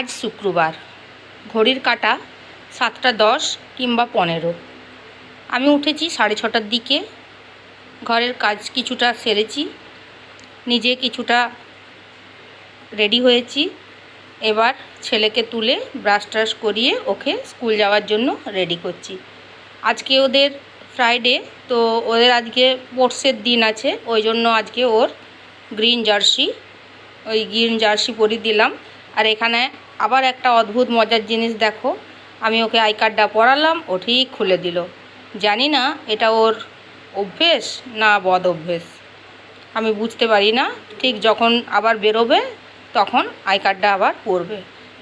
আজ শুক্রবার। ঘড়ির কাটা সাতটা দশ কিংবা পনেরো। আমি উঠেছি সাড়ে ছটার দিকে। ঘরের কাজ কিছুটা সেরেছি। নিজে কিছুটা রেডি হয়েছি। এবার ছেলেকে তুলে ব্রাশ ট্রাশ করিয়ে ওকে স্কুল যাওয়ার জন্য রেডি করছি। আজকে ওদের ফ্রাইডে, তো ওদের আজকে স্পোর্টসের দিন আছে। ওই জন্য আজকে ওর গ্রিন জার্সি, ওই গ্রিন জার্সি পরিয়ে দিলাম। আর এখানে আবার একটা অদ্ভুত মজার জিনিস দেখো। আমি ওকে আই কার্ডটা পড়ালাম ও ঠিক খুলে দিল। জানি না এটা ওর অভ্যেস না বদ অভ্যেস। আমি বুঝতে পারি না, ঠিক যখন আবার বেরোবে তখন আই কার্ডটা আবার পরবে।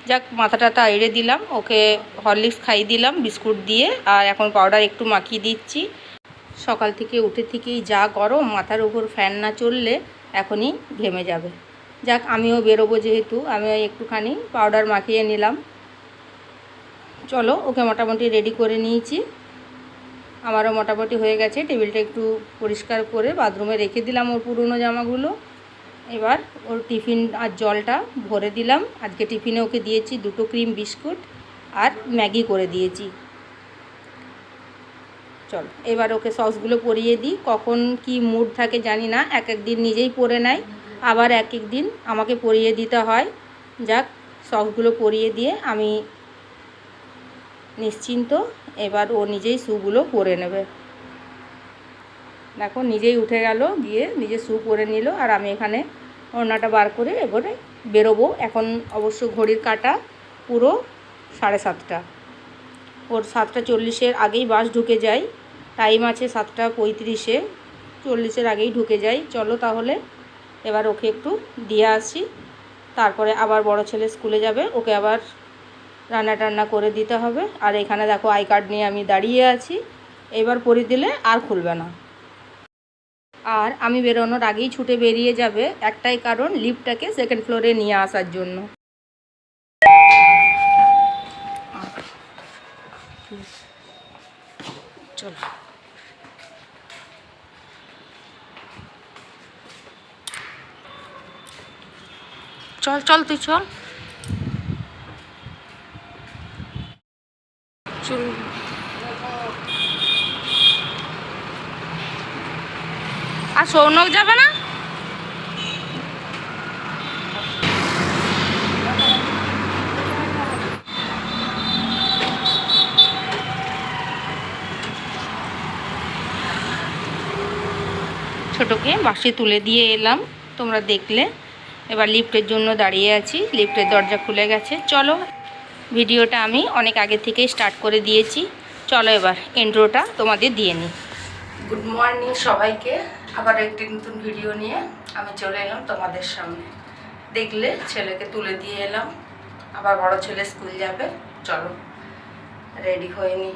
যাক মাথাটাটা এড়ে দিলাম, ওকে হরলিক্স খাইয়ে দিলাম, বিস্কুট দিয়ে, আর এখন পাউডার একটু মাখিয়ে দিচ্ছি। সকাল থেকে উঠে থেকেই যা গরম, মাথার উপর ফ্যান না চললে এখনই ঘেমে যাবে। যাক, আমিও বেরোবো যেহেতু, আমিও একটুখানি পাউডার মাখিয়ে নিলাম। চলো, ওকে মোটামুটি রেডি করে নিয়েছি। আমারও মোটামুটি হয়ে গেছে, টেবিলটা একটু পরিষ্কার করে বাথরুমে রেখে দিলাম ওর পুরনো জামাগুলো। এবার ওর টিফিন আর জলটা ভরে দিলাম। আজকে টিফিনে ওকে দিয়েছি দুটো ক্রিম বিস্কুট আর ম্যাগি করে দিয়েছি। চলো, এবার ওকে সসগুলো পরিয়ে দিই। কখন কি মুড থাকে জানি না, এক এক দিন নিজেই পরে নেয়। আবার এক এক দিন আমাকে পরিয়ে দিতে হয়। যাক সসগুলো পরিয়ে দিয়ে আমি নিশ্চিন্ত, এবার ও নিজেই শ্যুগুলো পরে নেবে। দেখো, নিজেই উঠে গেল, গিয়ে নিজে শ্যু পরে নিল, আর আমি এখানে ওড়নাটা বার করে এবারে বেরোবো। এখন অবশ্য ঘড়ির কাটা পুরো সাড়ে সাতটা। ওর সাতটা চল্লিশের আগেই বাস ঢুকে যায়। টাইম আছে সাতটা পঁয়ত্রিশে। চল্লিশের আগেই ঢুকে যাই চলো তাহলে এবার ওকে একটু দিয়ে আসি। তারপরে আবার বড় ছেলে স্কুলে যাবে, ওকে আবার রান্না টান্না করে দিতে হবে। আর এখানে দেখো আই কার্ড নিয়ে আমি দাঁড়িয়ে আছি। এবার পরিয়ে দিলে আর খুলবে না। আর আমি বেরোনোর আগেই ছুটে বেরিয়ে যাবে একটাই কারণ লিফটটাকে সেকেন্ড ফ্লোরে নিয়ে আসার জন্য। চলো। চল চল তুই চল। আর সৌনক যাবে না? ছোটোকে বাসে তুলে দিয়ে এলাম তোমরা দেখলে। এবার লিফটের জন্য দাঁড়িয়ে আছি। লিফটের দরজা খুলে গেছে। চলো, ভিডিওটা আমি অনেক আগে থেকেই স্টার্ট করে দিয়েছি। চলো এবার ইন্ট্রোটা তোমাদের দিয়ে নিই। গুড মর্নিং সবাইকে। আবার একটি নতুন ভিডিও নিয়ে আমি চলে এলাম তোমাদের সামনে। দেখলে ছেলেকে তুলে দিয়ে এলাম। আবার বড় ছেলে স্কুল যাবে। চলো রেডি হয়ে নি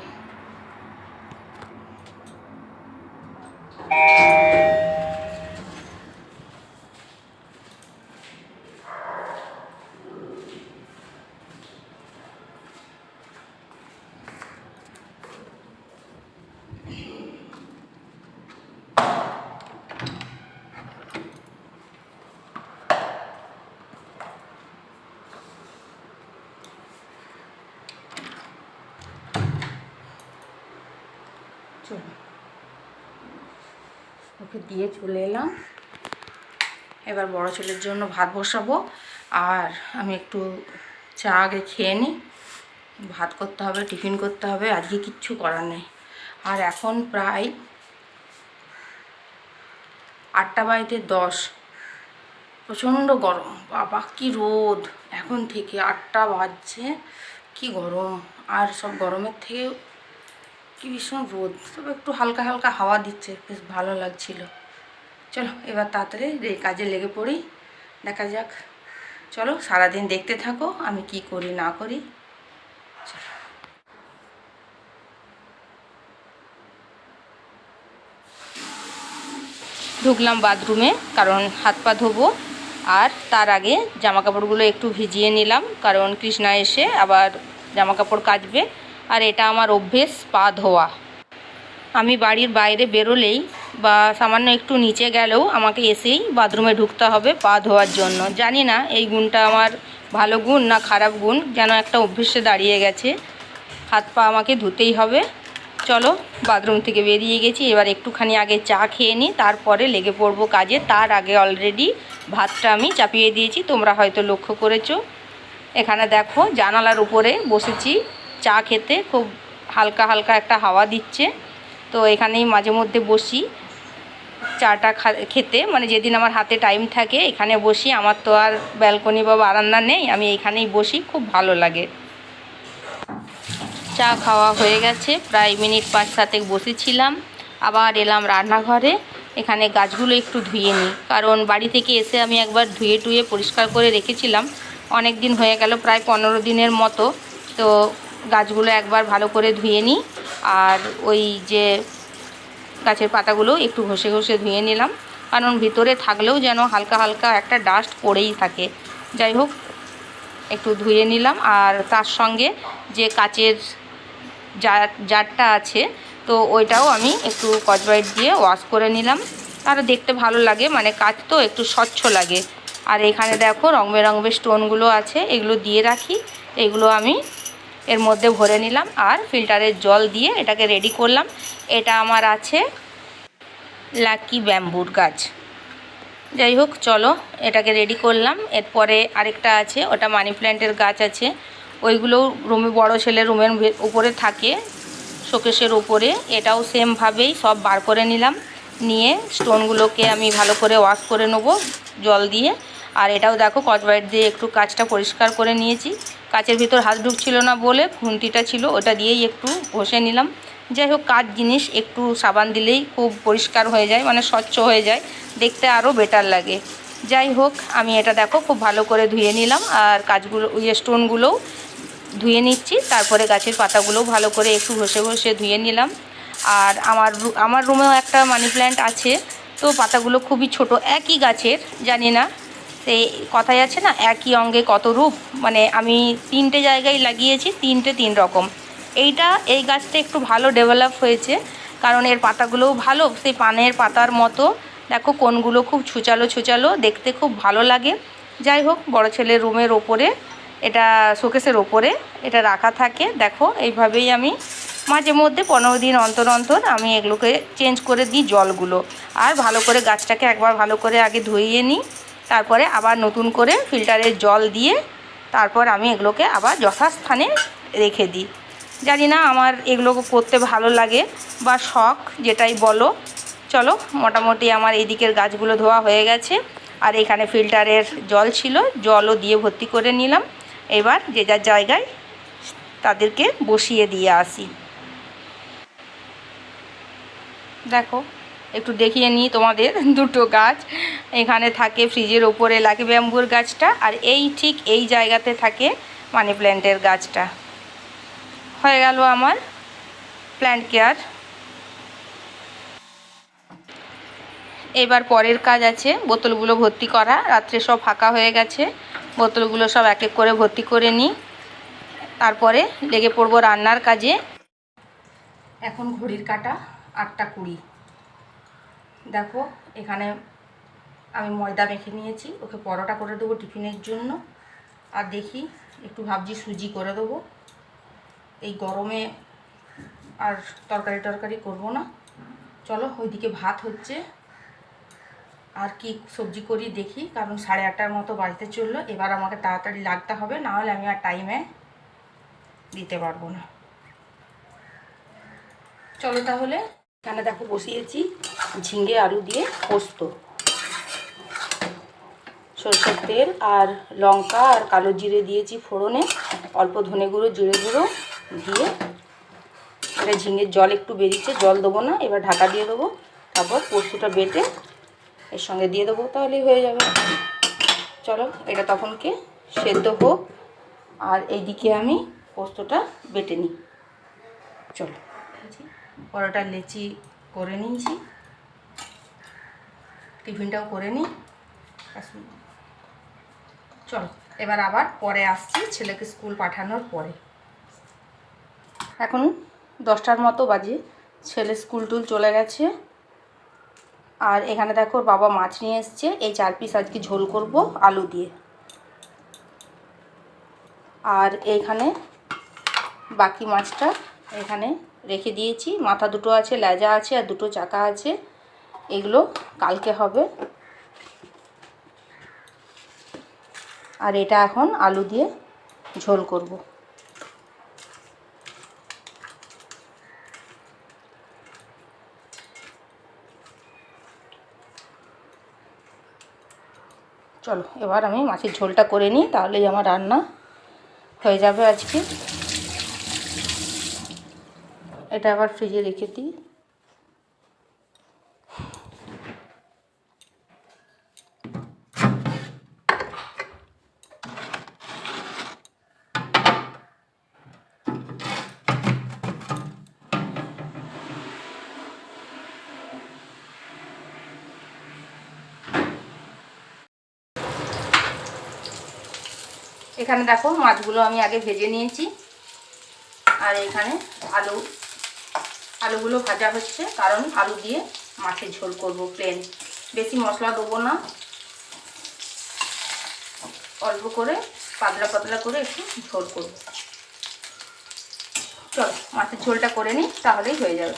চলো ওকে দিয়ে চলে এলাম। এবার বড় ছেলের জন্য ভাত বসাবো। আর আমি একটু চা আগে খেয়ে নিই। ভাত করতে হবে, টিফিন করতে হবে, আজকে কিচ্ছু করার নেই। আর এখন প্রায় আটটা বাড়িতে দশ। প্রচণ্ড গরম। বাবা, কি রোদ। এখন থেকে আটটা বাজছে, কি গরম। আর সব গরমের থেকে কি ভীষণ রোদ, তবে একটু হালকা হালকা হাওয়া দিচ্ছে, বেশ ভালো লাগছিল। চলো, এবার তাড়াতাড়ি কাজে লেগে পড়ি, দেখা যাক। চলো, সারাদিন দেখতে থাকো, আমি কি করি, না করি। ঢুকলাম বাথরুমে, কারণ হাত পা ধোবো, আর তার আগে জামা কাপড়গুলো একটু ভিজিয়ে নিলাম, কারণ কৃষ্ণা এসে আবার জামা কাপড় কাচবে। আর এটা আমার অভ্যেস, পা ধোয়া। আমি বাড়ির বাইরে বেরোলেই বা সামান্য একটু নিচে গেলেও আমাকে এসেই বাথরুমে ঢুকতে হবে পা ধোয়ার জন্য। জানি না এই গুণটা আমার ভালো গুণ না খারাপ গুণ, যেন একটা অভ্যেসে দাঁড়িয়ে গেছে। হাত পা আমাকে ধুতেই হবে। চলো বাথরুম থেকে বেরিয়ে গেছি। এবার একটুখানি আগে চা খেয়ে নিই, তারপরে লেগে পড়ব কাজে। তার আগে অলরেডি ভাতটা আমি চাপিয়ে দিয়েছি, তোমরা হয়তো লক্ষ্য করেছ। এখানে দেখো জানালার উপরে বসেছি। চা খেতে খুব হালকা হালকা একটা হাওয়া দিচ্ছে। তো এখানেই মাঝে মধ্যে বসি। চাটা খেতে মানে যেদিন আমার হাতে টাইম থাকে, এখানে বসি। আমার তো আর ব্যালকনি বা বারান্দা নেই, আমি এখানেই বসি, খুব ভালো লাগে। চা খাওয়া হয়ে গেছে, প্রায় মিনিট পাঁচ সাতেক বসেছিলাম। আবার এলাম রান্নাঘরে, এখানে গাছগুলো একটু ধুয়ে নিই। কারণ বাড়ি থেকে এসে আমি একবার ধুয়ে টুয়ে পরিষ্কার করে রেখেছিলাম। অনেক দিন হয়ে গেল, প্রায় পনেরো দিনের মতো। তো গাছগুলো একবার ভালো করে ধুয়ে নিই। আর ওই যে গাছের পাতাগুলো একটু ঘষে ঘষে ধুয়ে নিলাম। কারণ ভিতরে থাকলেও যেন হালকা হালকা একটা ডাস্ট পড়েই থাকে। যাই হোক, একটু ধুয়ে নিলাম। আর তার সঙ্গে যে কাচের জার জারটা আছে, তো ওইটাও আমি একটু কচবাইট দিয়ে ওয়াশ করে নিলাম। আর দেখতে ভালো লাগে মানে কাচ তো একটু স্বচ্ছ লাগে। আর এখানে দেখো রং বেরঙের স্টোনগুলো আছে, এগুলো দিয়ে রাখি। এগুলো আমি এর মধ্যে ভরে নিলাম আর ফিল্টারের জল দিয়ে এটাকে রেডি করলাম। এটা আমার আছে লাকি ব্যাম্বুর গাছ। যাই হোক, চলো, এটাকে রেডি করলাম। এরপরে আরেকটা আছে, ওটা মানি প্ল্যান্টের গাছ আছে। ওইগুলো রুমে, বড় ছেলে রুমের উপরে থাকে শোকেশের উপরে। এটাও সেমভাবেই সব বার করে নিলাম। নিয়ে স্টোনগুলোকে আমি ভালো করে ওয়াশ করে নেব জল দিয়ে। আর এটাও দেখো কচবাইট দিয়ে একটু কাচটা পরিষ্কার করে নিয়েছি। কাচের ভিতর হাত ঢুকছিল না বলে খুন্তিটা ছিল, ওটা দিয়েই একটু ঘষে নিলাম। যাই হোক কাজ জিনিস, একটু সাবান দিলেই খুব পরিষ্কার হয়ে যায় মানে স্বচ্ছ হয়ে যায়, দেখতে আরও বেটার লাগে। যাই হোক, আমি এটা দেখো খুব ভালো করে ধুয়ে নিলাম আর কাজগুলো ইয়ে স্টোনগুলোও ধুয়ে নিচ্ছি, তারপরে গাছের পাতাগুলোও ভালো করে একটু ঘষে ঘষে ধুয়ে নিলাম। আর আমার আমার রুমেও একটা মানি প্ল্যান্ট আছে, তো পাতাগুলো খুবই ছোট, একই গাছের, জানি না। তো কথাই আছে না, একই অঙ্গে কত রূপ? মানে আমি তিনটে জায়গায় লাগিয়েছি, তিনটে তিন রকম। এইটা এই গাছটা একটু ভালো ডেভেলপ হয়েছে, কারণ এর পাতাগুলোও ভালো, সেই পানের পাতার মতো। দেখো কোনগুলো খুব ছুচালো ছুচালো, দেখতে খুব ভালো লাগে। যাই হোক, বড় ছেলের রুমের ওপরে, এটা শোকেসের ওপরে, এটা রাখা থাকে। দেখো, এইভাবেই আমি মাঝে মধ্যে পনেরো দিন অন্তর অন্তর আমি এগুলোকে চেঞ্জ করে দিই জলগুলো। আর ভালো করে গাছটাকে একবার ভালো করে আগে ধুইয়ে নিই। তারপরে আবার নতুন করে ফিল্টারের জল দিয়ে তারপর আমি এগুলোকে আবার যথাস্থানে রেখে দিই। জানি না আমার এগুলো করতে ভালো লাগে বা শখ যেটাই বলো। চলো, মোটামুটি আমার এই দিকের গাছগুলো ধোয়া হয়ে গেছে আর এখানে ফিল্টারের জল ছিল, জলও দিয়ে ভর্তি করে নিলাম। এবার যে যার জায়গায় তাদেরকে বসিয়ে দিয়ে আসি। দেখো একটু দেখিয়ে নিই তোমাদের দুটো গাছ। এখানে থাকে ফ্রিজের ওপরে লাগে ব্যাম্বুর গাছটা, আর এই ঠিক এই জায়গাতে থাকে মানি প্ল্যান্টের গাছটা। হয়ে গেল আমার প্ল্যান্ট কেয়ার এবার পরের কাজ আছে, বোতলগুলো ভর্তি করা। রাত্রে সব ফাঁকা হয়ে গেছে, বোতলগুলো সব এক এক করে ভর্তি করে নিই। তারপরে লেগে পড়ব রান্নার কাজে। এখন ঘড়ির কাটা আটটা কুড়ি। দেখো, এখানে আমি ময়দা মেখে নিয়েছি, ওকে পরোটা করে দেবো টিফিনের জন্য। আর দেখি, একটু ভাবছি সুজি করে দেবো। এই গরমে আর তরকারি টরকারি করব না। চলো, ওইদিকে ভাত হচ্ছে। আর কি সবজি করি দেখি, কারণ সাড়ে আটটার মতো বাড়িতে চলল। এবার আমাকে তাড়াতাড়ি লাগতে হবে, না হলে আমি আর টাইমে দিতে পারব না। চলো তাহলে, এখানে দেখো বসিয়েছি। ঝিঙে আলু দিয়ে পোস্ত। সরষের তেল আর লঙ্কা আর কালো জিরে দিয়েছি ফোড়নে। অল্প ধনে গুঁড়ো, জিরে গুঁড়ো দিয়ে এটা ঝিঙের জল একটু বেরিয়েছে, জল দেবো না, এবার ঢাকা দিয়ে দেবো। তারপর পোস্তটা বেটে এর সঙ্গে দিয়ে দেবো, তাহলেই হয়ে যাবে। চলো, এটা তখনকে সেদ্ধ হোক। আর এইদিকে আমি পোস্তটা বেটে নিই। চলো। পরোটা লেচি করে নিয়েছি। টিফিনটাও করে নিই। চলো, এবার আবার পরে আসছি ছেলেকে স্কুল পাঠানোর পরে। এখন দশটার মতো বাজে, ছেলে স্কুল টুল চলে গেছে। আর এখানে দেখো বাবা মাছ নিয়ে এসছে, এই চার পিস আজকে ঝোল করব আলু দিয়ে। আর এইখানে বাকি মাছটা এখানে রেখে দিয়েছি। মাথা দুটো আছে লেজা আছে আর দুটো চাকা আছে। এগুলো কালকে হবে। আর এটা এখন আলু দিয়ে ঝোল করব। চলো, এবার আমি মাছের ঝোলটা করে নিই, তাহলেই আমার রান্না হয়ে যাবে আজকে। এটা আবার ফ্রিজে রেখে দিই। এখানে দেখো মাছগুলো আমি আগে ভেজে নিয়েছি। আর এখানে আলু। আলুগুলো ভাজা হচ্ছে, কারণ আলু দিয়ে মাছের ঝোল করব প্লেন বেশি মশলা দেবো না। অল্প করে, পাতলা পাতলা করে একটু ঝোল করব। চলো, মাছের ঝোলটা করে নিই, তাহলেই হয়ে যাবে।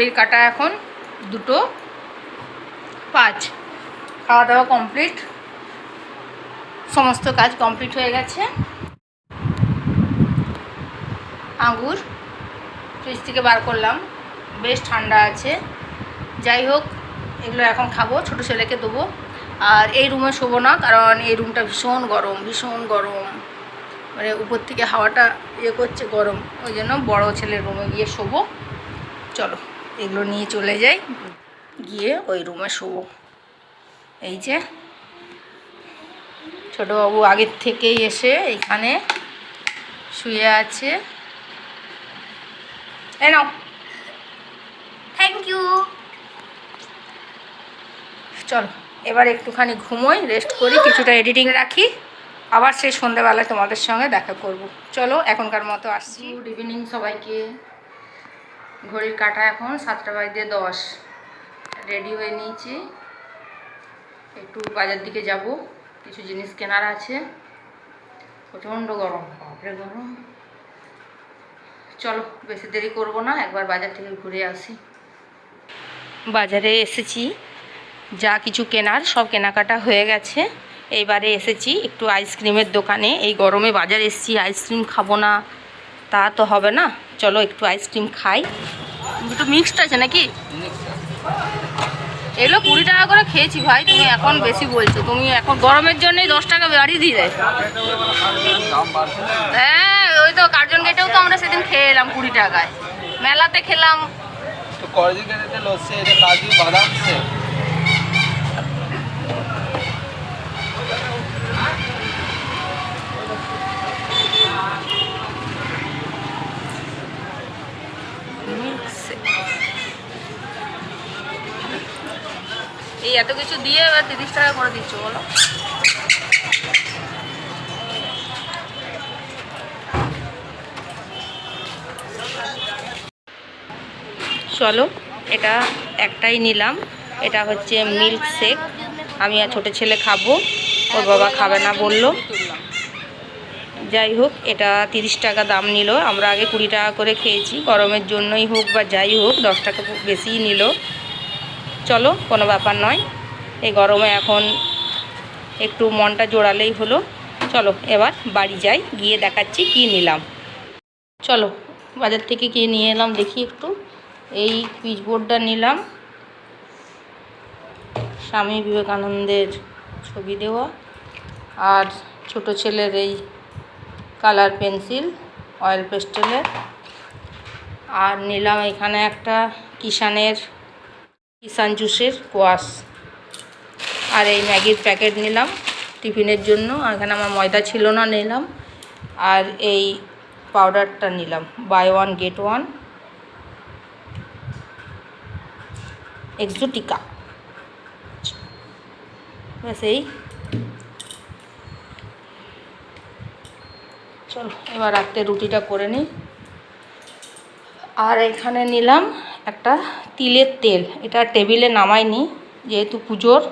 ঘড়ির কাটা এখন, দুটো, পাঁচ। খাওয়া দাওয়া কমপ্লিট সমস্ত কাজ কমপ্লিট হয়ে গেছে। আঙুর ফ্রিজ থেকে বার করলাম। বেশ ঠান্ডা আছে। যাই হোক, এগুলো এখন খাব, ছোটো ছেলেকে দেবো। আর এই রুমে শোবো না, কারণ এই রুমটা ভীষণ গরম ভীষণ গরম। মানে উপর থেকে হাওয়াটা ইয়ে করছে গরম। ওই জন্য বড়ো ছেলের রুমে গিয়ে শোবো। চলো। এগুলো নিয়ে চলে যাই। গিয়ে ওই রুমে শোবো। এই যে ছোটোবাবু আগের থেকেই এসে এখানে শুয়ে আছে। নাও। থ্যাংক ইউ চলো এবার একটুখানি ঘুমোই রেস্ট করি কিছুটা এডিটিং রাখি। আবার সেই সন্ধ্যেবেলায় তোমাদের সঙ্গে দেখা করব। চলো এখনকার মতো আসছি। গুড ইভিনিং সবাইকে। ঘড়ির কাটা এখন সাতটা বাজে দশ। রেডি হয়ে নিয়েছি। একটু বাজার দিকে যাব। কিছু জিনিস কেনার আছে। প্রচণ্ড গরম। বাপরে, গরম। চলো, বেশি দেরি করব না, একবার বাজার থেকে ঘুরে আসি। বাজারে এসেছি। যা কিছু কেনার সব কেনাকাটা হয়ে গেছে। এইবারে এসেছি একটু আইসক্রিমের দোকানে। এই গরমে বাজার এসেছি। আইসক্রিম খাব না। তা তো হবে না। চলো একটু আইসক্রিম খাই। দুটো মিক্সড আছে নাকি? এগুলো কুড়ি টাকা করে খেয়েছি ভাই, তুমি এখন বেশি বলছো। তুমি এখন গরমের জন্যই দশ টাকা বাড়িয়ে দিলে। হ্যাঁ ওই তো কার্জন গেটেও তো আমরা সেদিন খেয়ে এলাম কুড়ি টাকায়। মেলাতে খেলাম। तो এই এত কিছু দিয়ে এবার তিরিশ টাকা করে দিচ্ছ, বলো। চলো, এটা একটাই নিলাম। এটা হচ্ছে মিল্ক শেক আমি আর ছোটো ছেলে খাব, ওর বাবা খাবে না বলল। যাই হোক, এটা তিরিশ টাকা দাম নিল। আমরা আগে কুড়ি টাকা করে খেয়েছি, গরমের জন্যই হোক বা যাই হোক, দশ টাকা বেশিই নিল। চলো, কোনো ব্যাপার নয়। এই গরমে এখন একটু মনটা জোড়ালেই হলো। চলো, এবার বাড়ি যাই, গিয়ে দেখাচ্ছি কি নিলাম। চলো, বাজার থেকে কি নিয়ে এলাম দেখি একটু। এই পিচবোর্ডটা নিলাম। স্বামী বিবেকানন্দের ছবি দেওয়া। আর ছোট ছেলের এই কালার পেন্সিল, অয়েল পেস্টেলের। আর নিলাম এখানে একটা কিষানের কিষান জুসের কোয়াশ। আর এই ম্যাগির প্যাকেট নিলাম টিফিনের জন্য। আর এখানে আমার ময়দা ছিল না, নিলাম। আর এই পাউডারটা নিলাম buy one get one Exotica ব্যাস এই। চলো, এবার রাত্রে রুটিটা করে নিই। আর এখানে নিলাম একটা তিলের তেল। এটা টেবিলে নামাইনি, যেহেতু পুজোর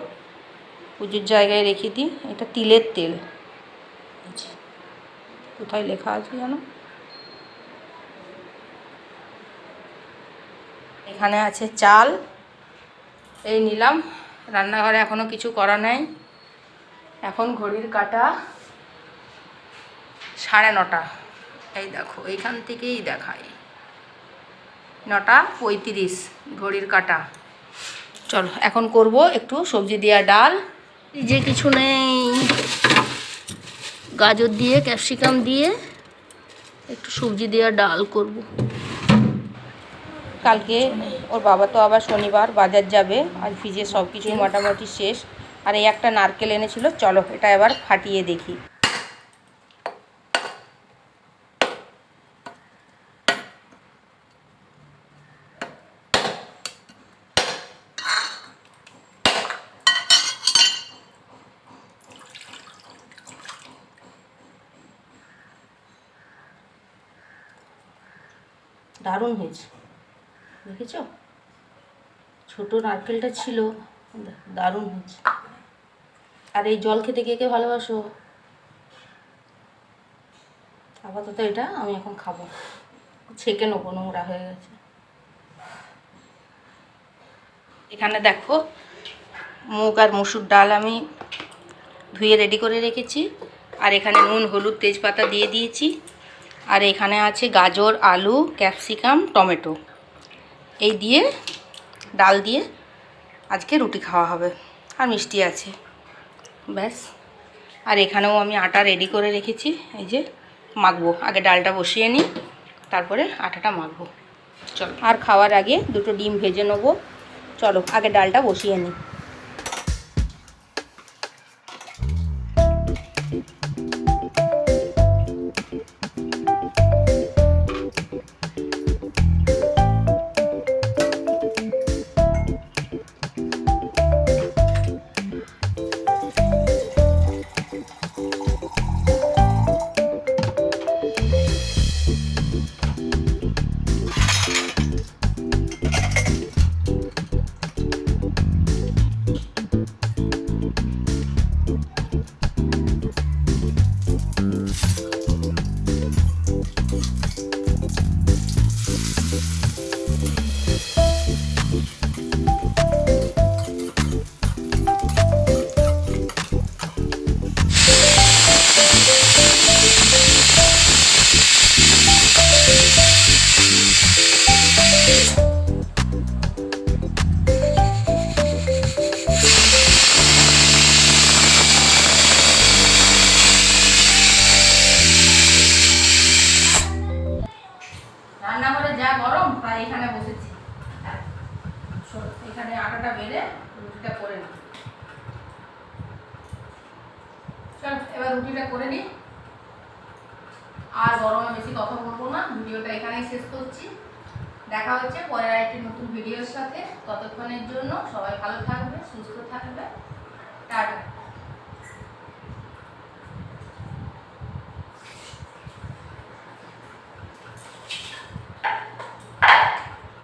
পুজোর জায়গায় রেখে দিই, এটা তিলের তেল। কোথায় লেখা আছে জানো এখানে আছে চাল। এই নিলাম, রান্নাঘরে এখনও কিছু করা নাই। এখন ঘড়ির কাটা সাড়ে নটা। এই দেখো, এইখান থেকেই দেখায় নটা পঁয়ত্রিশ ঘড়ির কাটা। চলো এখন করব একটু সবজি দেওয়া ডাল। যে কিছু নেই। গাজর দিয়ে ক্যাপসিকাম দিয়ে একটু সবজি দেওয়া ডাল করব। কালকে ওর বাবা তো আবার শনিবার বাজার যাবে আর ফ্রিজে সব কিছুই মোটামুটি শেষ। আর এই একটা নারকেল এনেছিল চলো এটা এবার ফাটিয়ে দেখি। দারুণ হয়েছে। দেখেছ? ছোট নারকেলটা ছিল, দারুণ হয়েছে। আর এই জল খেতে কে কে ভালোবাসো? আপাতত এটা আমি এখন খাব। ছেঁকে নেব, নোংরা হয়ে গেছে। এখানে দেখো, মুগ আর মুসুর ডাল আমি ধুয়ে রেডি করে রেখেছি। আর এখানে নুন, হলুদ, তেজপাতা দিয়ে দিয়েছি। আর এখানে আছে গাজর, আলু, ক্যাপসিকাম, টমেটো। এই দিয়ে ডাল দিয়ে আজকে রুটি খাওয়া হবে। আর মিষ্টি আছে। ব্যাস। আর এখানেও আমি আটা রেডি করে রেখেছি। এই যে মাখবো। আগে ডালটা বসিয়ে নিই, তারপরে আটাটা মাখবো। চলো। আর খাওয়ার আগে দুটো ডিম ভেজে নেব। চলো, আগে ডালটা বসিয়ে নিই। দেখা হচ্ছে। পরের একটি নতুন ভিডিওর সাথে। ততক্ষণের জন্য সবাই ভালো থাকবে, সুস্থ থাকবে। টাটা।